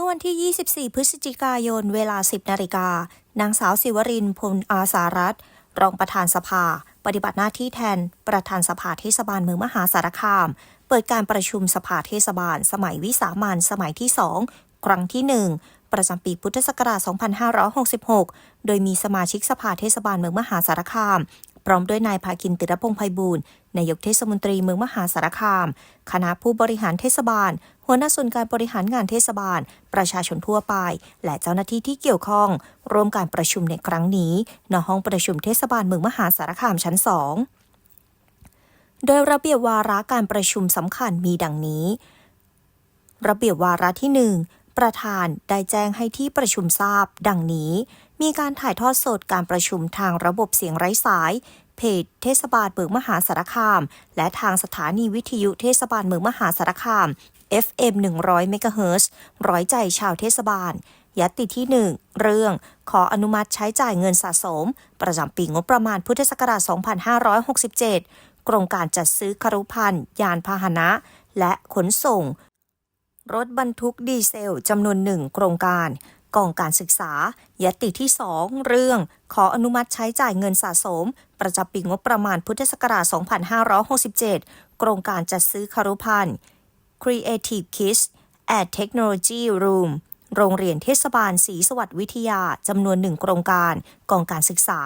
มื่อวันที่ 24 พฤศจิกายน เวลา 10 นาฬิกา นางสาวศิวรินทร์พลอาสารัตรองประธานสภา ปฏิบัติหน้าที่แทนประธานสภาเทศบาลเมืองมหาสารคาม เปิดการประชุมสภาเทศบาล สมัยวิสามันสมัยที่ 2 ครั้งที่ 1 ประจำปีพุทธศักราช 2566 โดยมีสมาชิกสภาเทศบาลเมืองมหาสารคาม ร้อมด้วยนายภาคินติรพงษ์ไพบูลย์นายกเทศมนตรีเมืองมหาสารคาม คณะผู้บริหารเทศบาล หัวหน้าส่วนการบริหารงานเทศบาล ประชาชนทั่วไป และเจ้าหน้าที่ที่เกี่ยวข้อง ร่วมการประชุมในครั้งนี้ณห้องประชุมเทศบาลเมืองมหาสารคามชั้น2โดยระเบียบวาระการประชุมสำคัญมีดังนี้ ระเบียบวาระที่ 1 ประธานได้แจ้งให้ที่ประชุมทราบ ดังนี้ มีการถ่ายทอดสดการประชุมทางระบบเสียงไร้สาย เพจเทศบาลเมืองมหาสารคาม และทางสถานีวิทยุเทศบาลเมืองมหาสารคาม FM 100เมกะเฮิรตซ์ร้อยใจชาวเทศบาลยติที่ 1 เรื่อง ขออนุมัติใช้จ่ายเงินสะสม ประจำปีงบประมาณพุทธศักราช 2567 โครงการจัดซื้อคารุพันธ์ยานพาหนะ และขนส่ง รถบรรทุกดีเซลจำนวนหนึ่งโครงการ กองการศึกษา ยติที่ 2 เรื่อง ขออนุมัติใช้จ่ายเงินสะสม ประจำปีงบประมาณพุทธศักราช 2567 โครงการจัดซื้อคารุพันธ์ Creative Kids at Technology Room โรงเรียนเทศบาลศรีสวัสดิ์วิทยา จำนวนหนึ่งโครงการ กองการศึกษา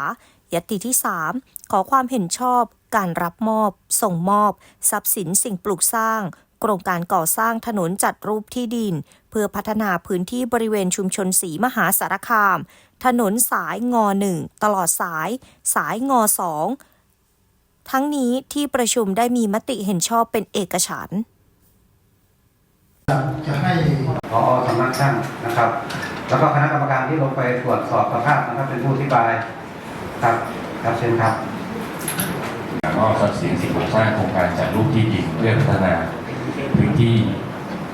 ยติที่ 3 ขอความเห็นชอบ การรับมอบ ส่งมอบ ทรัพย์สินสิ่งปลูกสร้าง โครงการก่อสร้างถนนจัดรูปที่ดิน เพื่อพัฒนาพื้นที่บริเวณชุมชนสีมหาสารคาม ถนนสายงอหนึ่งตลอดสาย สายงอสองทั้งนี้ที่ประชุมได้มีมติเห็นชอบเป็นเอกฉันท์จะให้พอสำนักช่างนะครับ แล้วก็คณะกรรมการที่ลงไปตรวจสอบสภาพนะครับเป็นผู้อธิบายครับครับเชิญครับมอบทรัพย์สินสิ่งปลูกสร้างโครงการจัดรูปที่ดินเพื่อพัฒนาพื้นที่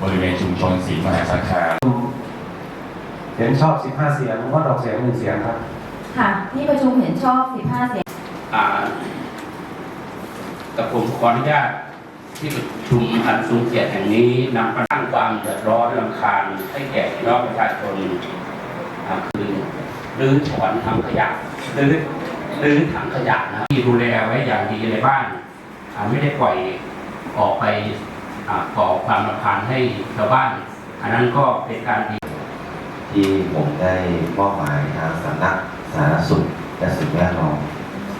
บริเวณชุมชนศรีมหาสารคามเห็นชอบ 15 เสียงงดออกเสียงหนึ่งเสียงครับ ค่ะ ที่ประชุมเห็นชอบ 15 เสียงอ่ากับผมขออนุญาตที่ประชุมอันทรงเกียรติแห่งนี้นำมาสร้างความเดือดร้อนรำคาญให้แก่พี่น้องประชาชนอ่าคือรื้อถอนทำขยะรื้อรื้อถังขยะนะที่ดูแลไว้อย่างดีในบ้านอ่าไม่ได้ปล่อยออกไปอ่า ก่อความรำคาญให้ชาวบ้าน อันนั้นก็เป็นการดีที่ผมได้มอบหมายทางสำนักสาธารณสุขและสิ่งแวดล้อม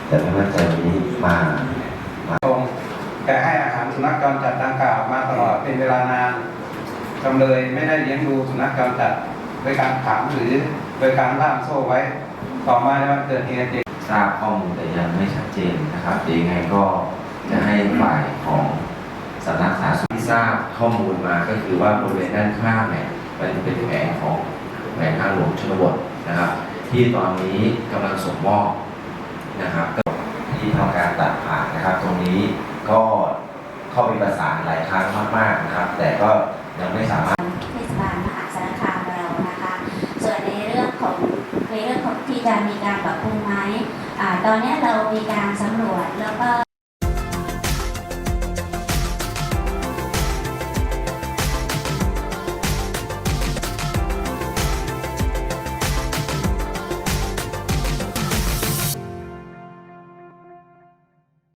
แต่ไม่ว่าจะวันนี้มาตรงแต่ให้อาหารสุนัขจรจัดดังกล่าวมาตลอดเป็นเวลานานจำเลยไม่ได้เลี้ยงดูสุนัขจรจัดโดยการขังหรือโดยการล่ามโซ่ไว้ ต่อมาในวันเกิดเหตุเด็กทราบข้อมูลแต่ยังไม่ชัดเจนนะครับเดี๋ยวยังไงก็จะให้ฝ่ายของ สำนักสาธารณสุขที่ทราบข้อมูลมาก็คือว่าบริเวณด้านข้างเนี่ยมันเป็นแผงของแผงทางหลวงชนบทนะครับ ที่ตอนนี้กำลังส่งมอบนะครับที่ทำการตัดผ่านนะครับ ตรงนี้ก็เข้าไปประสานหลายครั้งมากๆนะครับ แต่ก็ยังไม่สามารถเทศบาลมหาสารคามเรานะคะ ส่วนในเรื่องของในเรื่องของที่จะมีการปรับปรุงไหมอตอนนี้เรามีการสำรวจแล้วก็